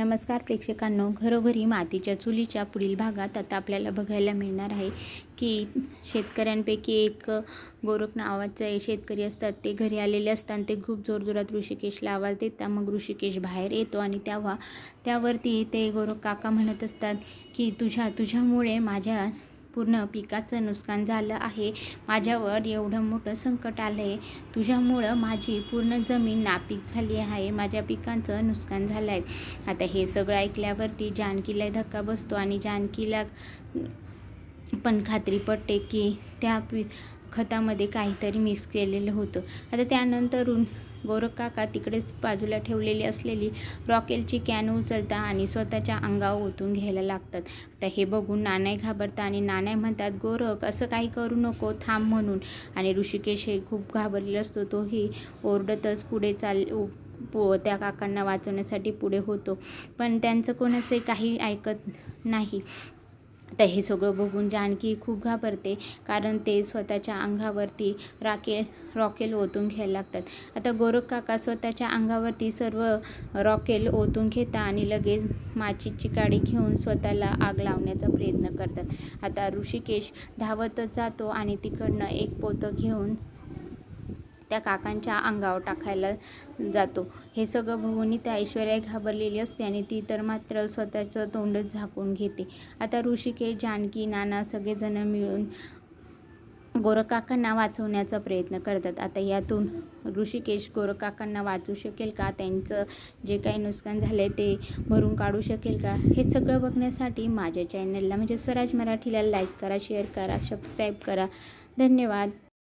नमस्कार प्रेक्षकांनो घरोघरी मातीच्या चुलीच्या पुढील भागात आता आपल्याला बघायला मिळणार आहे की शेतकऱ्यांपैकी एक गोरख नावाचे शेतकरी असतात ते घरी आलेले असतात ते खूप जोरजोरात ऋषिकेशला आवाज देतात. मग ऋषिकेश बाहेर येतो आणि तेव्हा त्यावरती ते गोरख काका म्हणत असतात की तुझ्या तुझ्यामुळे माझ्या पूर्ण पिकाचं नुकसान झालं आहे. माझ्यावर एवढं मोठं संकट आलं आहे तुझ्यामुळं माझी पूर्ण जमीन नापीक झाली आहे. माझ्या पिकांचं नुकसान झालं आहे आता हे सगळं ऐकल्यावरती जानकीला धक्का बसतो आणि जानकीला पण खात्री पडते की त्या पि खतामध्ये काहीतरी मिक्स केलेलं होतं. आता त्यानंतरून गोरख काका तिकडेच बाजूला ठेवलेली असलेली रॉकेलची कॅन उचलता आणि स्वतःच्या अंगावर ओतून घ्यायला लागतात. आता हे बघून नानाय घाबरता आणि नानाय म्हणतात गोरख असं काही करू नको थांब म्हणून. आणि ऋषिकेश हे खूप घाबरलेला असतो. तोही ओरडतच पुढे चाल पो त्या काकांना वाचवण्यासाठी पुढे होतो. पण त्यांचं कोणाचे काही ऐकत नाही. तर हे सगळं बघून जानकी खूप घाबरते कारण ते स्वतःच्या अंगावरती राकेल रॉकेल ओतून घ्यायला लागतात. आता गोरख काका स्वतःच्या अंगावरती सर्व रॉकेल ओतून घेतात आणि लगेच माचीची काडी घेऊन स्वतःला आग लावण्याचा प्रयत्न करतात. आता ऋषिकेश धावतच जातो आणि तिकडनं एक पोतं घेऊन त्या काकांच्या अंगावर टाकायला जातो. हे सगळं बघून त्या ऐश्वर्या घाबरलेली असते आणि ती तर मात्र स्वतःचं तोंडच झाकून घेते. आता ऋषिकेश जानकी नाना सगळेजण मिळून गोरकाकांना वाचवण्याचा प्रयत्न करतात. आता यातून ऋषिकेश गोरकाकांना वाचू शकेल का? त्यांचं जे काही नुकसान झालं आहे ते भरून काढू शकेल का? हे सगळं बघण्यासाठी माझ्या चॅनलला म्हणजे स्वराज मराठीला लाईक करा शेअर करा सबस्क्राईब करा. धन्यवाद.